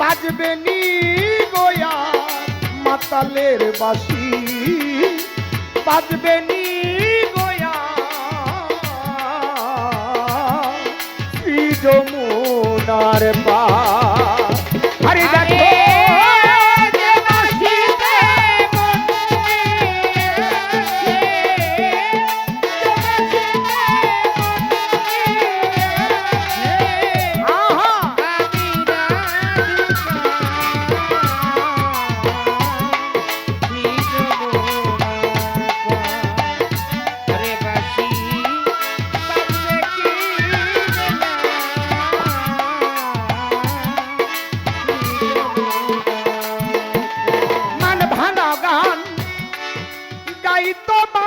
বাজবে নি গোয়া মাতালের বাসি। বাজবে নি গোয়া শ্রী যমুনার পা। হরি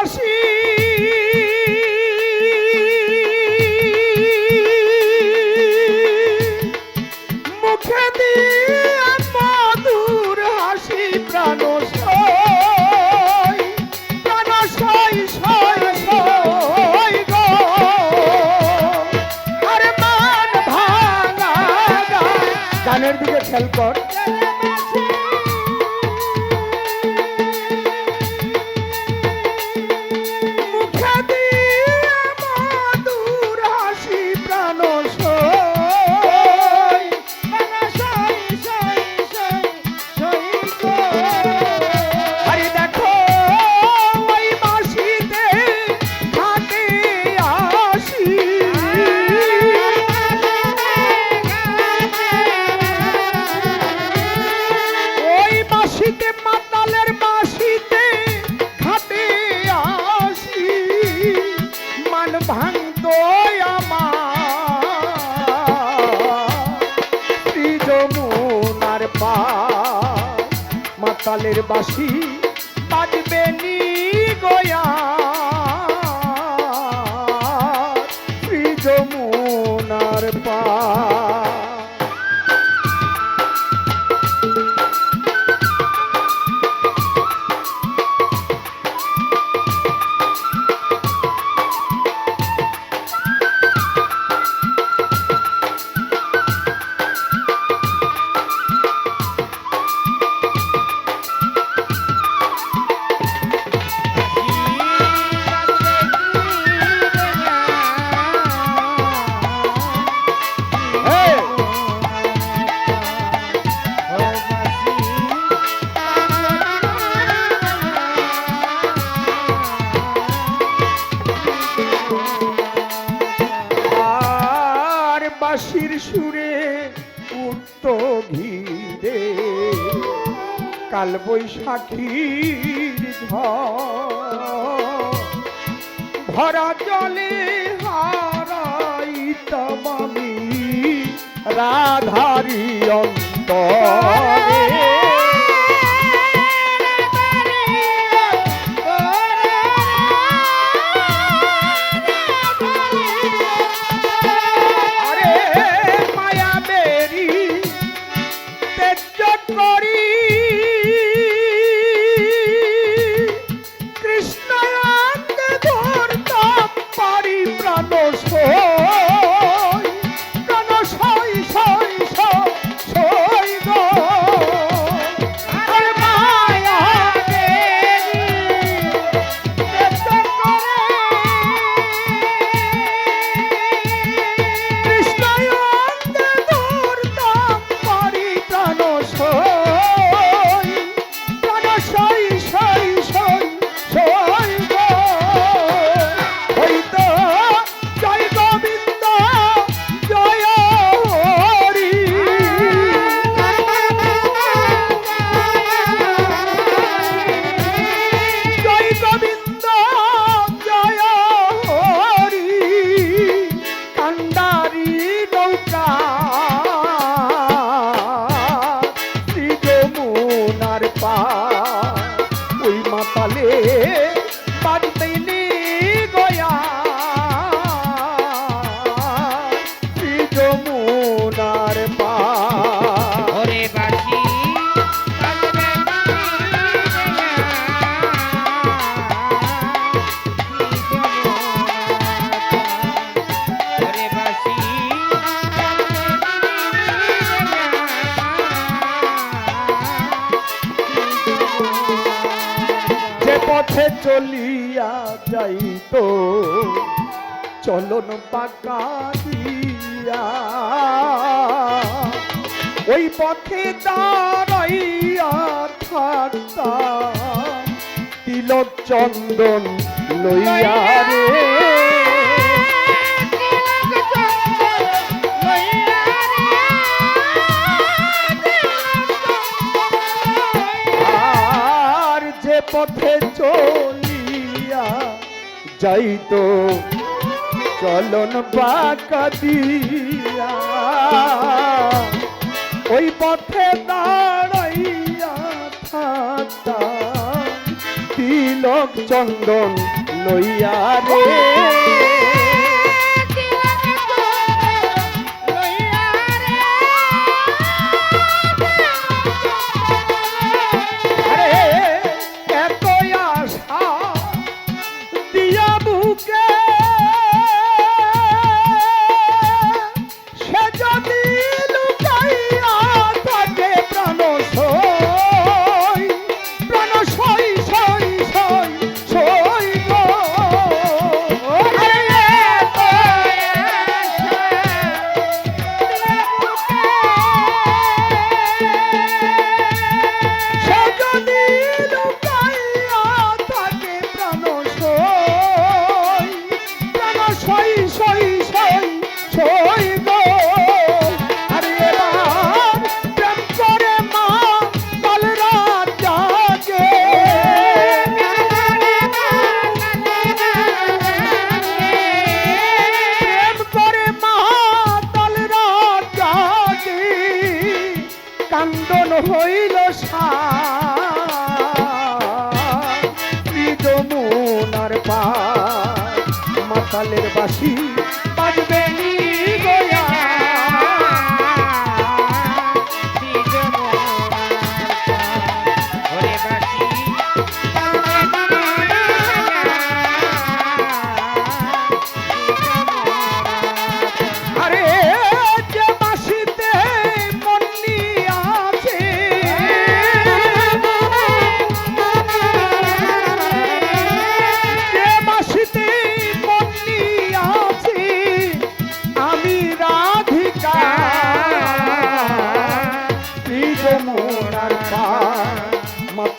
বাসি মুখে দিয়ে মধুর হাসি প্রাণ প্রাণ মান ভাঙা গান। গানের দিকে কর। মাতালের বাঁশি। কাল বৈশাখীর ভরা জলে হারাইতাম আমি রাধারি অন্তরে। পা ওই মাতালে পথে চলিয়া যাইতো? চলন পাকা দিয়া। ওই পথে দাঁড়াইয়া থাকতাম। তিলক চন্দন লইয়া রে। আর যে পথে যাইতো চলন পাকা দিয়া। ওই পথে দাঁড়াইয়া থাকতা তিলক চন্দন লইয়া রে।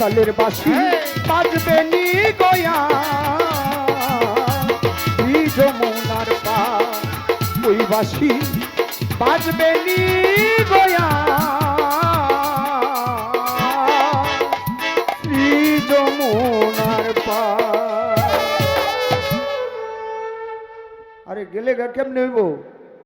মাতালের বাসি বাজবে নি গয়া। এই যমুনার পার ওই বাসি বাজবে নি গয়া। আরে গেলে কেমনে হইব?